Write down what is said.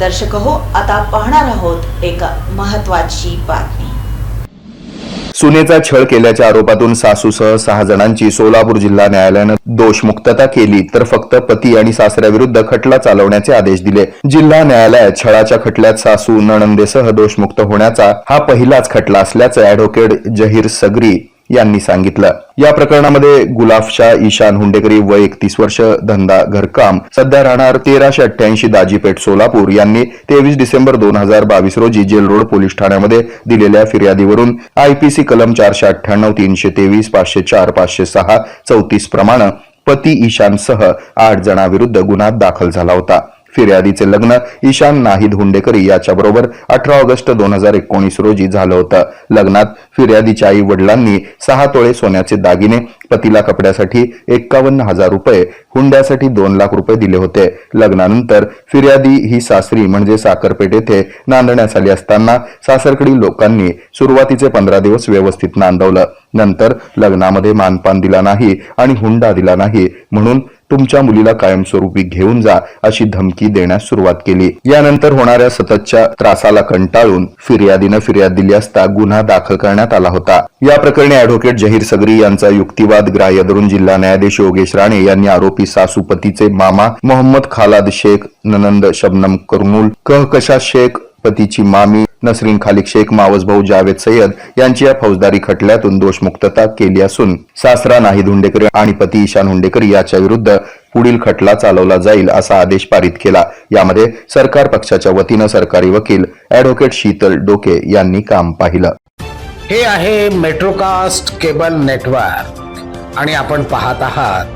दर्शक हो आता पाहणार आहोत एक महत्वाची बातमी. सुनेचा छळ केल्याच्या आरोपातून सासूसह सहा जणांची सोलापूर जिल्हा न्यायालयानं दोषमुक्तता केली तर फक्त पती आणि सासऱ्याविरुद्ध खटला चालवण्याचे आदेश दिले. जिल्हा न्यायालयात छळाच्या खटल्यात सासू नणंदेसह दोषमुक्त होण्याचा हा पहिलाच खटला असल्याचं अॅडव्होकेट जहीर सगरी यांनी सांगितलं. या प्रकरणामध्ये गुलाबशाह ईशान हुंडेकरी व एकतीस वर्ष धंदा घरकाम सध्या राहणार तेराशे अठ्ठ्याऐंशी दाजीपेठ सोलापूर. यांनी तेवीस डिसेंबर दोन हजार बावीस रोजी जेल रोड पोलीस ठाण्यामध्ये दिलेल्या फिर्यादीवरून आयपीसी कलम चारशे अठ्ठ्याण्णव तीनशे तेवीस पाचशे चार पाचशे सहा चौतीस प्रमाणे पती ईशानसह आठ जणांविरुद्ध गुन्हा दाखल झाला होता. फिर्यादीचे लग्न ईशान नाहिद हुंडेकरी याच्याबरोबर अठरा ऑगस्ट दोन हजार एकोणीस रोजी झालं होतं. लग्नात फिर्यादीच्या आई वडिलांनी सहा तोळे सोन्याचे दागिने पतीला कपड्यासाठी एक्कावन्न हजार रुपये हुंड्यासाठी दोन लाख रुपये दिले होते. लग्नानंतर फिर्यादी ही सासरी म्हणजे साखरपेठ येथे नांदण्यास आली असताना सासरकडील लोकांनी सुरुवातीचे पंधरा दिवस व्यवस्थित नांदवलं. नंतर लग्नामध्ये मानपान दिला नाही आणि हुंडा दिला नाही. म्हणून तुमच्या मुलीला कायमस्वरूपी घेऊन जा अशी धमकी देण्यास सुरुवात केली. यानंतर होणाऱ्या सततच्या त्रासाला कंटाळून फिर्यादीनं फिर्याद दिली असता गुन्हा दाखल करण्यात आला होता. या प्रकरणी अॅडव्होकेट जहीर सगरी यांचा युक्तिवाद ग्राह्य धरून जिल्हा न्यायाधीश योगेश राणे यांनी आरोपी सासूपतीचे मामा मोहम्मद खालाद शेख ननंद शबनम कर्नूल कहकशा शेख पतीची मामी नसरीन खालिक शेख मावसभाऊ जावेद सय्यद यांची या फौजदारी खटल्यातून दोषमुक्तता केली असून सासरा नाहिद हुंडेकरी आणि पती ईशान हुंडेकर याच्या विरुद्ध पुढील खटला चालवला जाईल असा आदेश पारित केला. यामध्ये सरकार पक्षाच्या वतीनं सरकारी वकील अॅडव्होकेट शीतल डोके यांनी काम पाहिलं. हे आहे मेट्रोकास्ट केबल नेटवर्क आणि आपण पाहत आहात